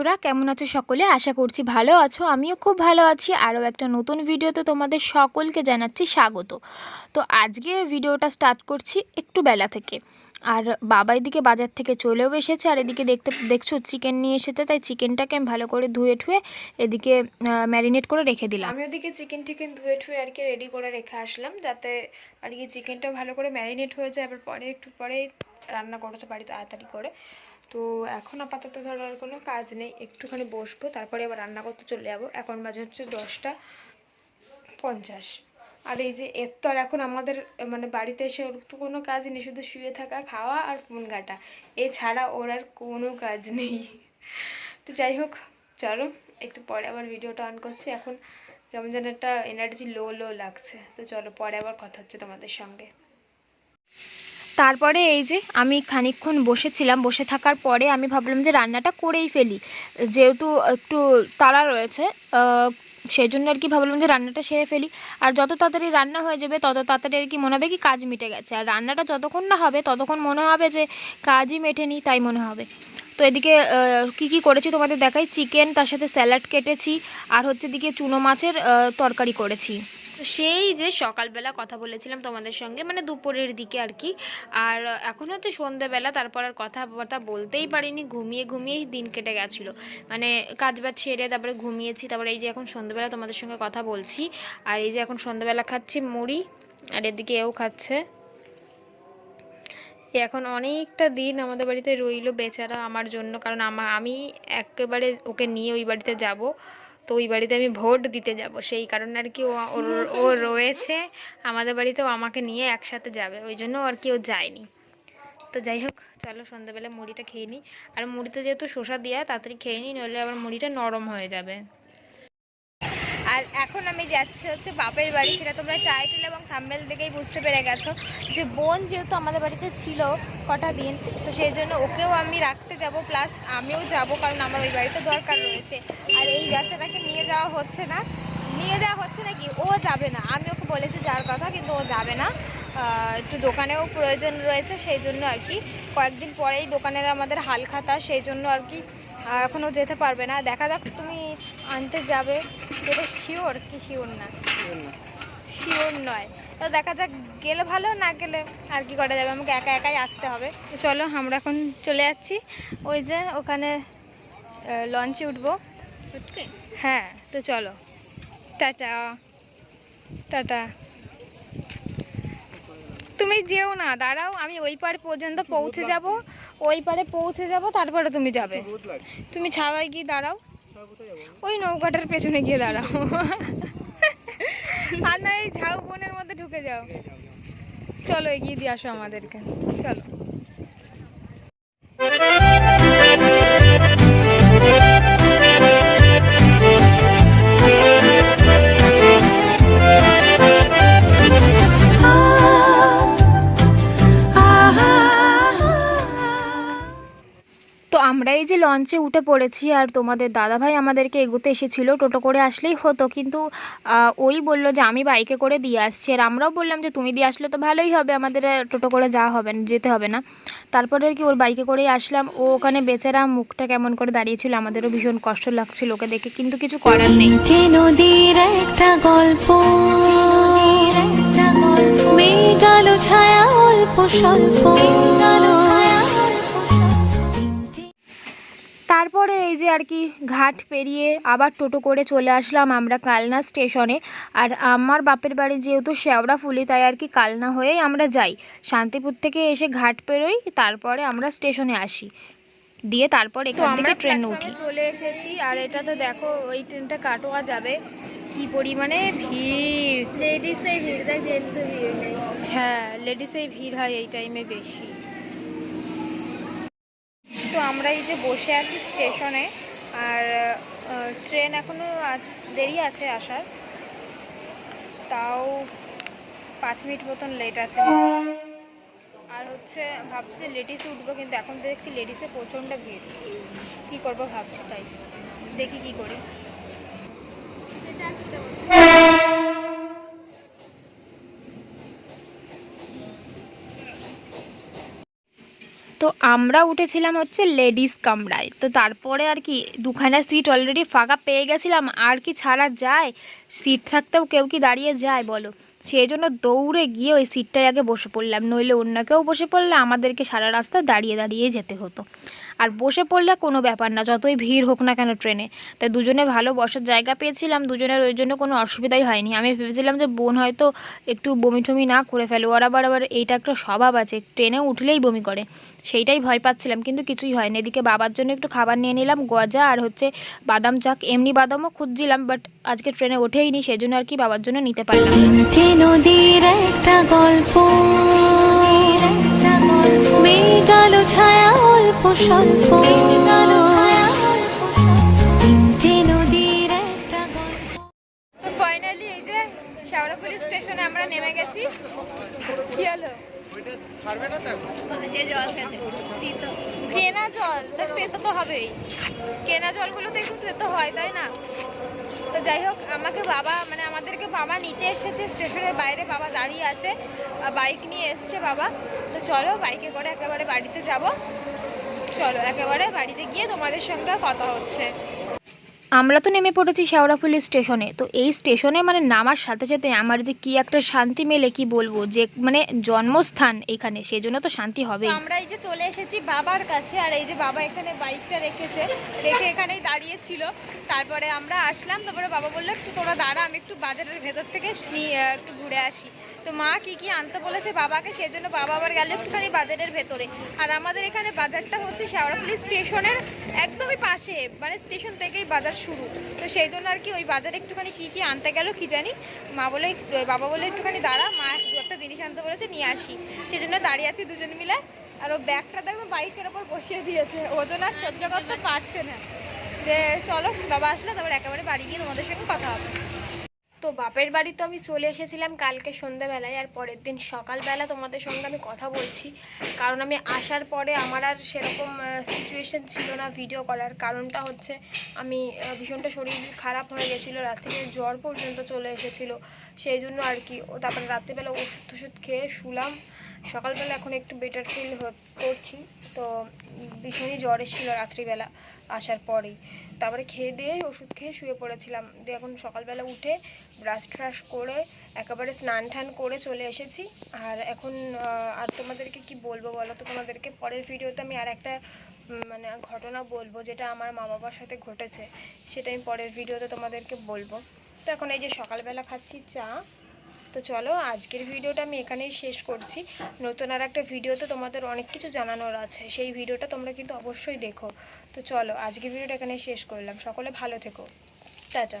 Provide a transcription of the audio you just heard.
বন্ধুরা, কেমন আছো সকলে? আশা করছি ভালো আছো। আমিও খুব ভালো আছি। আরও একটা নতুন ভিডিওতে তোমাদের সকলকে জানাচ্ছি স্বাগত। তো আজকে ভিডিওটা স্টার্ট করছি একটু বেলা থেকে। আর বাবা এদিকে বাজার থেকে চলেও এসেছে, আর এদিকে দেখতে, দেখছ চিকেন নিয়ে এসেছে, তাই চিকেনটাকে আমি ভালো করে ধুয়ে ঠুয়ে এদিকে ম্যারিনেট করে রেখে দিলাম। আমি ওদিকে চিকেন টিকেন ধুয়ে ঠুয়ে আর কি রেডি করে রেখে আসলাম, যাতে আর কি চিকেনটা ভালো করে ম্যারিনেট হয়ে যায়। আবার পরে, একটু পরে রান্না করতে পারি তাড়াতাড়ি করে। তো এখন আপাতত ধরো আর কোনো কাজ নেই, একটুখানি বসবো, তারপরে আবার রান্না করতে চলে যাব। এখন বাজে হচ্ছে দশটা পঞ্চাশ। আর এই যে এর তো আর এখন আমাদের মানে বাড়িতে এসে ওর তো কোনো কাজ নেই, শুধু শুয়ে থাকা, খাওয়া আর ফোন ঘাটা। এছাড়া ওর আর কোনো কাজ নেই। তো যাই হোক, চলো, একটু পরে আবার ভিডিওটা অন করছি। এখন কেমন যেন একটা এনার্জি লো লো লাগছে। তো চলো, পরে আবার কথা হচ্ছে তোমাদের সঙ্গে। তারপরে এই যে আমি খানিকক্ষণ বসেছিলাম, বসে থাকার পরে আমি ভাবলাম যে রান্নাটা করেই ফেলি। যেহেতু একটু তাড়া রয়েছে সেই জন্য আর কি ভাবলাম যে রান্নাটা সেরে ফেলি। আর যত তাড়াতাড়ি রান্না হয়ে যাবে, তত তাড়াতাড়ি আর কি মনে হবে কি কাজ মিটে গেছে। আর রান্নাটা যতক্ষণ না হবে, ততক্ষণ মনে হবে যে কাজই মেটেনি, তাই মনে হবে। তো এদিকে কি কি করেছি তোমাদের দেখাই? চিকেন, তার সাথে স্যালাড কেটেছি। আর হচ্ছে দিকে চুনো মাছের তরকারি করেছি। সেই যে সকালবেলা কথা বলেছিলাম তোমাদের সঙ্গে মানে দুপুরের দিকে আর কি। আর এখন হচ্ছে সন্ধেবেলা, তারপর আর কথাবার্তা বলতেই পারিনি, ঘুমিয়ে ঘুমিয়েই দিন কেটে গেছিল। মানে কাজ বাজ সেরে তারপরে ঘুমিয়েছি, তারপরে এই যে এখন সন্ধেবেলা তোমাদের সঙ্গে কথা বলছি, আর এই যে এখন সন্ধেবেলা খাচ্ছি মুড়ি, আর এদিকে এও খাচ্ছে। এখন অনেকটা দিন আমাদের বাড়িতে রইল বেচারা আমার জন্য, কারণ আমি একেবারে ওকে নিয়ে ওই বাড়িতে যাব। তো ওই বাড়িতে আমি ভোট দিতে যাব। সেই কারণে আর কি ও রয়েছে। আমাদের বাড়িতেও আমাকে নিয়ে একসাথে যাবে। ওই জন্য আর কি ও যায়নি। তো যাই হোক, চলো সন্ধ্যাবেলা মুড়িটা খেয়ে নিই। আর মুড়িতে যেহেতু শসা দেওয়া তাড়াতাড়ি খেয়ে নিই, নইলে আবার মুড়িটা নরম হয়ে যাবে। আর এখন আমি যাচ্ছি হচ্ছে বাপের বাড়ি। সেটা তোমরা টাইটেল এবং থাম্বেল দেখেই বুঝতে পেরে গেছো যে বোন যেহেতু আমাদের বাড়িতে ছিল কটা দিন, তো সেই জন্য ওকেও আমি রাখতে যাব। প্লাস আমিও যাব, কারণ আমার ওই বাড়িতে দরকার রয়েছে। আর এই বাচ্চাটাকে নিয়ে যাওয়া হচ্ছে না। নিয়ে যাওয়া হচ্ছে নাকি? ও যাবে না। আমি ওকে বলেছি যার কথা কিন্তু ও যাবে না। একটু দোকানেও প্রয়োজন রয়েছে সেই জন্য আর কি। কয়েকদিন পরেই দোকানের আমাদের হাল খাতা সেই জন্য আর কি এখনও যেতে পারবে না। দেখা যাক তুমি আনতে যাবে। যেটা শিওর কি শিওর না? শিওর নয়। তো দেখা যাক গেলে ভালো না গেলে আর কি করা যাবে? আমাকে একা একাই আসতে হবে। তো চলো আমরা এখন চলে যাচ্ছি। ওই যে ওখানে লঞ্চে উঠবো। হচ্ছে? হ্যাঁ তো চলো। টাটা। টাটা। তুমি যেও না দাঁড়াও আমি ওই পার পর্যন্ত পৌঁছে যাব। ওই পারে পৌঁছে যাব তারপরে তুমি যাবে। তুমি ছাওয়াই গিয়ে দাঁড়াও। ওই নৌকাটার পেছনে গিয়ে দাঁড়াও। আর না এই ঝাউ বনের মধ্যে ঢুকে যাও। চলো এগিয়ে দিয়ে আসো আমাদেরকে। চলো। আমরা এই যে লঞ্চে উঠে পড়েছি আর তোমাদের দাদাভাই আমাদেরকে এগোতে এসেছিল টোটো করে আসলেই হতো। কিন্তু ওই বলল যে আমি বাইকে করে দিয়ে আসছি। আর আমরাও বললাম যে তুমি দিয়ে আসলে তো ভালোই হবে আমাদের আর টোটো করে যাওয়া হবে না যেতে হবে না। তারপরে আর কি ওর বাইকে করেই আসলাম। ও ওখানে বেচারা মুখটা কেমন করে দাঁড়িয়েছিল আমাদেরও ভীষণ কষ্ট লাগছিল ওকে দেখে কিন্তু কিছু করার নেই। নদীর একটা গল্প মেঘাল ছায়া অল্প স্বল্প। তারপরে এই যে আর কি ঘাট পেরিয়ে আবার টোটো করে চলে আসলাম আমরা কালনা স্টেশনে। আর আমার বাপের বাড়ি যেহেতু শেওড়াফুলি তাই আর কি কালনা হয়েই আমরা যাই। শান্তিপুর থেকে এসে ঘাট পেরোই তারপরে আমরা স্টেশনে আসি। দিয়ে তারপর এখান থেকে ট্রেন উঠি। চলে এসেছি আর এটা তো দেখো ওই ট্রেনটা কাটোয়া যাবে। কি পরিমাণে ভিড়। লেডিসে ভিড় দেখ জেন্টসে ভিড় নেই। হ্যাঁ লেডিসেই ভিড় হয় এই টাইমে বেশি। আমরা এই যে বসে আছি স্টেশনে, আর ট্রেন এখনও দেরি আছে আসার। তাও পাঁচ মিনিট মতন লেট আছে। আর হচ্ছে ভাবছি লেডিসে উঠবো, কিন্তু এখন দেখছি লেডিসে প্রচণ্ড ভিড়। কী করব ভাবছি তাই। দেখি কি করি। তো আমরা উঠেছিলাম হচ্ছে লেডিস কামরায়। তো তারপরে আর কি দুখানা সিট অলরেডি ফাঁকা পেয়ে গেছিলাম, আর কি ছাড়া যায়? সিট থাকতেও কেউ কি দাঁড়িয়ে যায় বলো? সেই জন্য দৌড়ে গিয়ে ওই সিটটায় আগে বসে পড়লাম, নইলে অন্য কেউ বসে পড়লে আমাদেরকে সারা রাস্তা দাঁড়িয়ে দাঁড়িয়ে যেতে হতো। আর বসে পড়লে কোনো ব্যাপার না, যতই ভিড় হোক না কেন ট্রেনে। তাই দুজনে ভালো বসার জায়গা পেয়েছিলাম, দুজনের ওই জন্য কোনো অসুবিধাই হয়নি। আমি ভেবেছিলাম যে বোন হয়তো একটু বমি টমি না করে ফেলে, ওর আবার আবার এইটা একটা স্বভাব আছে, ট্রেনে উঠলেই বমি করে। সেইটাই ভয় পাচ্ছিলাম, কিন্তু কিছুই হয়নি। এদিকে বাবার জন্য একটু খাবার নিয়ে নিলাম, গজা আর হচ্ছে বাদাম চাক। এমনি বাদামও খুঁজছিলাম, বাট আজকে ট্রেনে ওঠেই নি সেই জন্য আর কি বাবার জন্য নিতে পারলাম একটা গল্প মেঘ আলো ছায়া অল্প স্বল্প। শেওড়াফুলি স্টেশনে আমরা নেমে গেছি। কি হলো? জল খেতে কেনা জল তো তেতো তো হবেই। কেনা জলগুলো তো একটু তেতো হয় তাই না? তো যাই হোক, আমাকে বাবা মানে আমাদেরকে বাবা নিতে এসেছে, স্টেশনের বাইরে বাবা দাঁড়িয়ে আছে বাইক নিয়ে এসছে বাবা। তো চলো বাইকে করে একেবারে বাড়িতে যাব। চলো, একেবারে বাড়িতে গিয়ে তোমাদের সঙ্গে কথা হচ্ছে। আমরা তো নেমে পড়েছি শেওড়াফুলি স্টেশনে। তো এই স্টেশনে মানে নামার সাথে সাথে আমার যে কি একটা শান্তি মেলে কি বলব? যে মানে জন্মস্থান এখানে সেই জন্য তো শান্তি হবে আমরা এই যে চলে এসেছি বাবার কাছে আর এই যে বাবা এখানে বাইকটা রেখেছে রেখে এখানেই দাঁড়িয়ে ছিল। তারপরে আমরা আসলাম তারপরে বাবা বলল একটু তোরা দাঁড়া আমি একটু বাজারের ভেতর থেকে একটু ঘুরে আসি। তো মা কি কি আনতে বলেছে বাবাকে সেই জন্য বাবা আবার গেল একটুখানি বাজারের ভেতরে। আর আমাদের এখানে বাজারটা হচ্ছে শেওড়াফুলি স্টেশনের একদমই পাশে মানে স্টেশন থেকেই বাজার শুরু। তো সেই জন্য আর কি ওই বাজারে একটুখানি কি কি আনতে গেল কি জানি, মা বলে, বাবা বলে একটুখানি দাঁড়া, মা দু একটা জিনিস আনতে বলেছে, নিয়ে আসি। সেই জন্য দাঁড়িয়ে আছি দুজন মিলে, আর ও ব্যাগটা দেখব বাইকের ওপর বসিয়ে দিয়েছে। ওজন আর সহ্য করতে পারছে না। যে চলো বাবা আসলে, তারপর একেবারে বাড়ি গিয়ে তোমাদের সঙ্গে কথা হবে। তো বাপের বাড়ি তো আমি চলে এসেছিলাম কালকে সন্ধ্যাবেলায়, আর পরের দিন সকালবেলা তোমাদের সঙ্গে আমি কথা বলছি। কারণ আমি আসার পরে আমার আর সেরকম সিচুয়েশান ছিল না ভিডিও করার। কারণটা হচ্ছে আমি ভীষণটা শরীর খারাপ হয়ে গেছিল রাত থেকে জ্বর পর্যন্ত চলে এসেছিল। সেই জন্য আর কি, ও তারপরে রাত্রিবেলা ওষুধ টষুধ খেয়ে শুলাম। সকালবেলা এখন একটু বেটার ফিল করছি। তো ভীষণই জ্বর এসেছিল রাত্রিবেলা আসার পরেই। তারপরে খেয়ে দিয়ে ওষুধ খেয়ে শুয়ে পড়েছিলাম। দিয়ে এখন সকালবেলা উঠে ব্রাশ ট্রাশ করে একেবারে স্নান টান করে চলে এসেছি। আর এখন আর তোমাদেরকে কি বলব বলো তো? তোমাদেরকে পরের ভিডিওতে আমি আর একটা মানে ঘটনা বলব যেটা আমার মা বাবার সাথে ঘটেছে। সেটা আমি পরের ভিডিওতে তোমাদেরকে বলব। তো এখন এই যে সকালবেলা খাচ্ছি চা তো চলো, আজকের ভিডিওটা আমি এখানেই শেষ করছি। নতুন আর একটা ভিডিওতে তোমাদের অনেক কিছু জানানোর আছে। সেই ভিডিওটা তোমরা কিন্তু অবশ্যই দেখো। তো চলো, আজকের ভিডিওটা এখানেই শেষ করলাম। সকলে ভালো থেকো। টাটা।